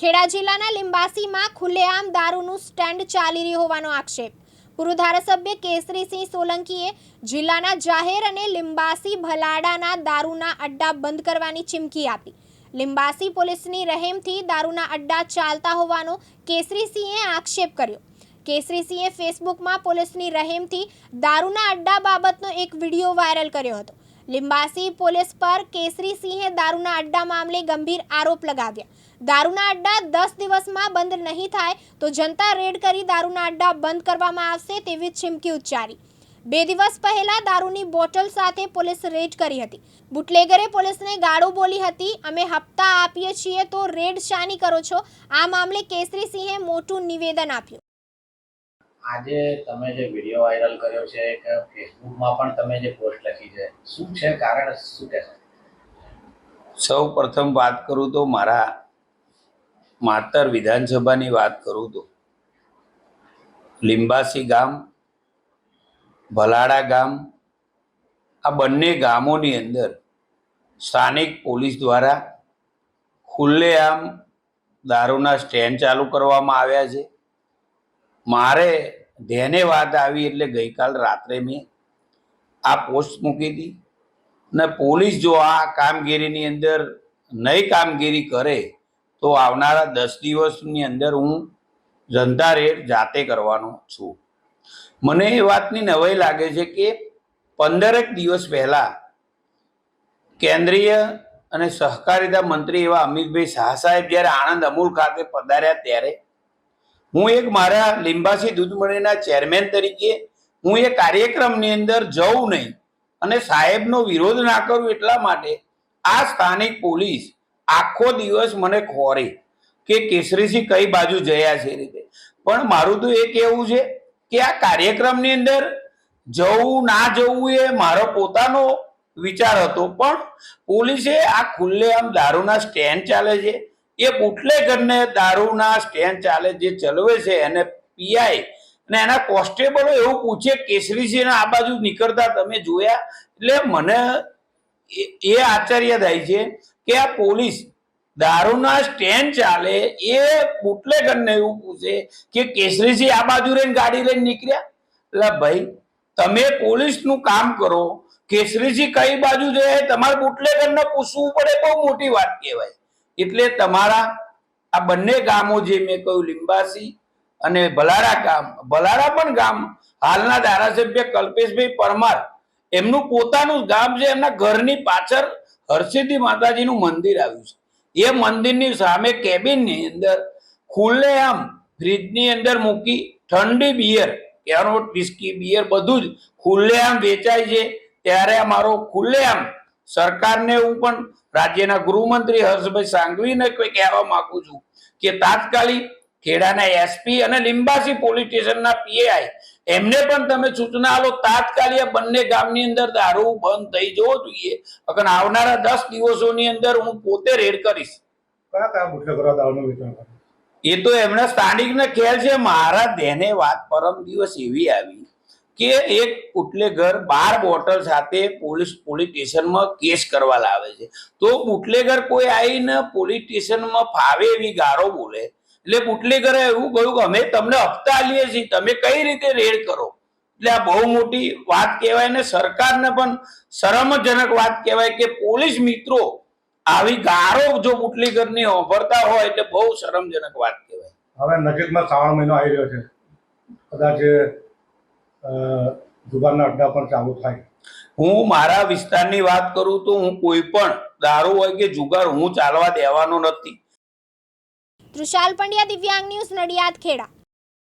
ખેડા જિલ્લાના લિંબાસીમાં ખુલ્લેઆમ દારૂનું સ્ટેન્ડ ચાલી રહ્યું હોવાનો આક્ષેપ. પૂર્વ ધારાસભ્ય કેસરીસિંહ સોલંકીએ જિલ્લાના જાહેર અને લિંબાસી ભલાડાના દારૂના અડ્ડા બંધ કરવાની ચીમકી આપી. લિંબાસી પોલીસની રહેમથી દારૂના અડ્ડા ચાલતા હોવાનો કેસરીસિંહે આક્ષેપ કર્યો. કેસરીસિંહે ફેસબુકમાં પોલીસની રહેમથી દારૂના અડ્ડા બાબતનો એક વીડિયો વાયરલ કર્યો હતો. લિંબાસી પોલીસ પર કેસરી સિંહે દારૂના અડ્ડા મામલે ગંભીર આરોપ લગાવ્યા. દારૂના અડ્ડા દસ દિવસમાં બંધ નહીં થાય તો જનતા રેડ કરી દારૂના અડ્ડા બંધ કરવામાં આવશે તેવી ચીમકી ઉચ્ચારી. બે દિવસ પહેલા દારૂની બોટલ સાથે પોલીસ રેડ કરી હતી. બુટલેગરે પોલીસને ગાળો બોલી હતી, અમે હપ્તા આપીએ છીએ તો રેડ શાની કરો છો. આ મામલે કેસરી સિંહે મોટું નિવેદન આપ્યું. આજે તમે જે વીડિયો વાયરલ કર્યો છે કે ફેસબુકમાં પણ તમે જે પોસ્ટ લખી છે, શું છે કારણ, શું કહેશો? સૌ પ્રથમ વાત કરું તો મારા માતર વિધાનસભાની વાત કરું તો. લિંબાસી ગામ, ભલાડા ગામ, આ બંને ગામોની અંદર સ્થાનિક પોલીસ દ્વારા ખુલ્લેઆમ દારૂના સ્ટેન્ડ ચાલુ કરવામાં આવ્યા છે. મારે ધ્યાને વાત આવી એટલે ગઈકાલ રાત્રે મેં આ પોસ્ટ મૂકી હતી ને પોલીસ જો આ કામગીરીની અંદર નહીં કામગીરી કરે, તો આવનારા દસ દિવસની અંદર હું જનતા રેડ જાતે કરવાનો છું. મને એ વાતની નવાઈ લાગે છે કે પંદરેક દિવસ પહેલાં કેન્દ્રીય અને સહકારિતા મંત્રી એવા અમિતભાઈ શાહ સાહેબ જ્યારે આણંદ અમૂલ ખાતે પધાર્યા ત્યારે હું એક મારા લીંબાસી દૂધમણીના ચેરમેન તરીકે હું એ કાર્યક્રમની અંદર જઉં નહીં અને સાહેબનો વિરોધ ના કરું એટલા માટે આ સ્થાનિક પોલીસ આખો દિવસ મને ખોરે કે કેસરીસિંહ કઈ બાજુ જયા છે રીતે. પણ મારું તો એ કહેવું છે કે આ કાર્યક્રમની અંદર જવું ના જવું એ મારો પોતાનો વિચાર હતો પણ પોલીસે આ ખુલ્લેઆમ દારૂના સ્ટેન્ડ ચાલે છે એ બુટલેગરને દારૂના સ્ટેન્ડ ચાલે જે ચલવે છે એને પીઆઈ અને એના કોન્સ્ટેબલો એવું પૂછે કેસરીસિંહને આ બાજુ નીકળતા તમે જોયા? એટલે મને એ- આશ્ચર્ય થાય છે કે આ પોલીસ દારૂના સ્ટેન્ડ ચાલે એ બુટલેગરને એવું પૂછે કે કેસરીસિંહ આ બાજુ રહીને ગાડી લઈને નીકળ્યા? એટલે, ભાઈ, તમે પોલીસનું કામ કરો. કેસરીસિંહ કઈ બાજુ જાય? તમારે બુટલેગરને પૂછવું પડે, બહુ મોટી વાત કહેવાય. એટલે તમારા આ બંને ગામો જે મેં કહ્યું, લિંબાસી અને ભલારા ગામ, ભલારા પણ ગામ, હાલના ધારાસભ્ય કલ્પેશભાઈ પરમાર, એમનું પોતાનું ગામ છે, એમના ઘરની પાછળ હરસિદ્ધિ માતાજીનું મંદિર આવ્યું છે. એ મંદિરની સામે કેબિનની અંદર ખુલ્લેઆમ ફ્રીજની અંદર મૂકી ઠંડી બિયર, કેરોટ વિસ્કી બિયર બધું જ ખુલ્લેઆમ વેચાય છે. ત્યારે અમારો ખુલ્લેઆમ સરકારને હું પણ રાજ્યના ગૃહમંત્રી હર્ષભાઈ સાંઘવીને કોઈ કહેવા માંગુ છું કે તાત્કાલિક ખેડાના એસપી અને લિંબાસી પોલીસ સ્ટેશનના પીએઆઈ એમને પણ તમે સૂચના આલો તાત્કાલિક બંને ગામની અંદર દારૂ બંધ થઈ જવો જોઈએ. અગર આવનારા દસ દિવસોની અંદર હું પોતે રેડ કરીશ. એ તો એમના સ્થાનિકને ખ્યાલ છે મારા ધ્યાને વાત પરમ દિવસ એવી આવી. કે એક બુટલેગર બાર બોટલ સાથે પોલીસ પોલીસ સ્ટેશનમાં કેસ કરવા લાવે છે. તો બુટલેગર કોઈ આવીને પોલીસ સ્ટેશનમાં ફાવે એવી ગારો બોલે. એટલે બુટલેગરે એવું કહ્યું કે અમે તમને હપ્તા લઈએ છીએ, તમે કઈ રીતે રેડ કરો? એટલે આ બહુ મોટી વાત કહેવાય ને સરકારને પણ શરમજનક વાત કહેવાય કે પોલીસ મિત્રો આવી ગારો જો બુટલેગરની વાપરતા હોય એટલે બહુ શરમજનક વાત કહેવાય. હવે નજીકમાં શ્રાવણ મહિનો આવી રહ્યો છે. કદાચ જુગારના અડ્ડા પણ ચાલુ થાય. હું મારા વિસ્તારની વાત કરું તો હું કોઈ પણ દારૂ હોય કે જુગાર હું ચાલવા દેવાનો નથી. તૃષાલ પંડ્યા દિવ્યાંગ ન્યૂઝ નડિયાદ ખેડા.